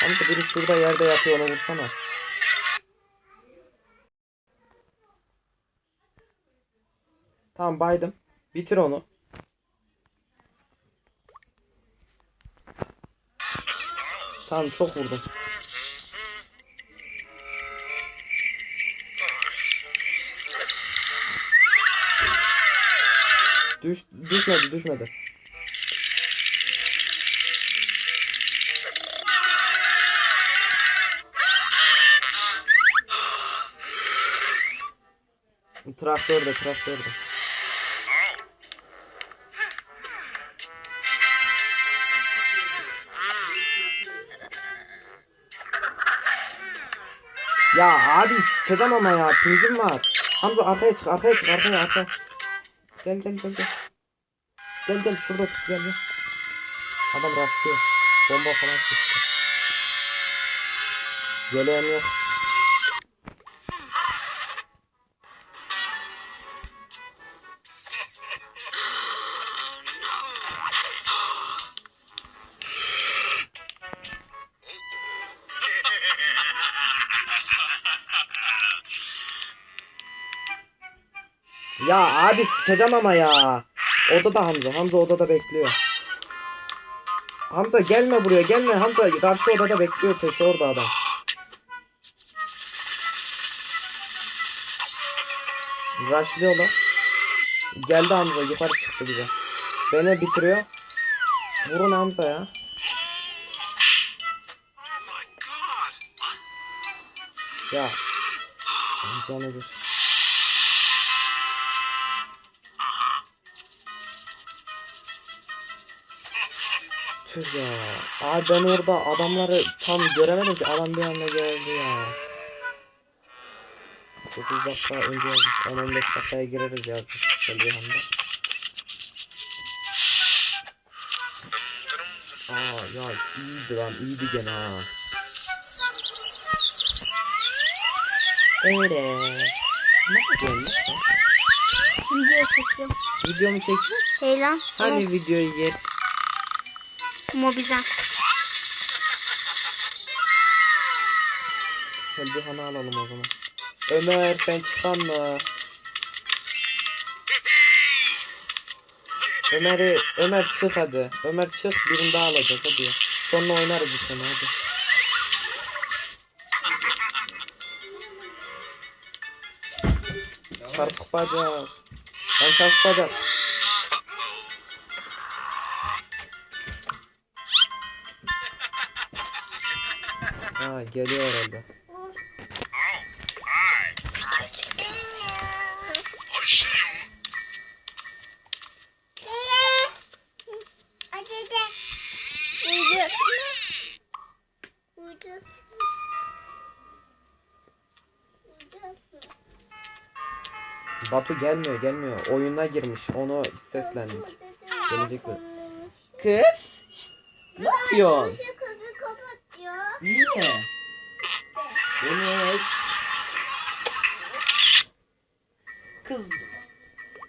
Hamza biri şurada yerde yatıyor onu vursana. Tamam baydım. Bitir onu. Tamam çok vurdum. Düş, düşmedi düşmedi. Traktörde traktörde. Ya abi sıçacağım ama ya pingim var. Hamza arkaya çık arkaya çık arkaya arkaya. Gel gel gel gel. Gel gel şurada tut gel gel. Adam rastlıyor. Bomba falan çıktı. Geleyen yok. Ya abi sıçacağım ama ya. Odada Hamza. Hamza odada bekliyor. Hamza gelme buraya gelme. Hamza karşı odada bekliyor. Peşi orada adam. Rushlıyorlar. Geldi Hamza yukarı çıktı bize. Beni bitiriyor. Vurun Hamza ya. Ya. Canı bir. Tüh ya. Abi ben orada adamları tam göremedim ki adam bir anda geldi ya. 9 dakika önce yazmış 10-15 dakikaya gireriz yazmış bir anda. Aa ya iyiydi lan iyiydi gene ha. Öyle. Ne yapıyorsun? Video çekiyorum. Video mu çekiyorsun? Hey lan. Hani videoyu yer? Mobizen. Selvihan'ı alalım o zaman. Ömer sen çıkan mı? Ömer'i Ömer çık hadi. Ömer çık birini daha alacak hadi. Sonra oynarız bir sene hadi. Çarpık bacak. Lan çarpık bacak. Ha geliyor herhalde. Batu gelmiyor gelmiyor. Oyuna girmiş. Onu seslendik. Gelecek mi? Kız. şşt, ne yapıyorsun? Niye? Deniz.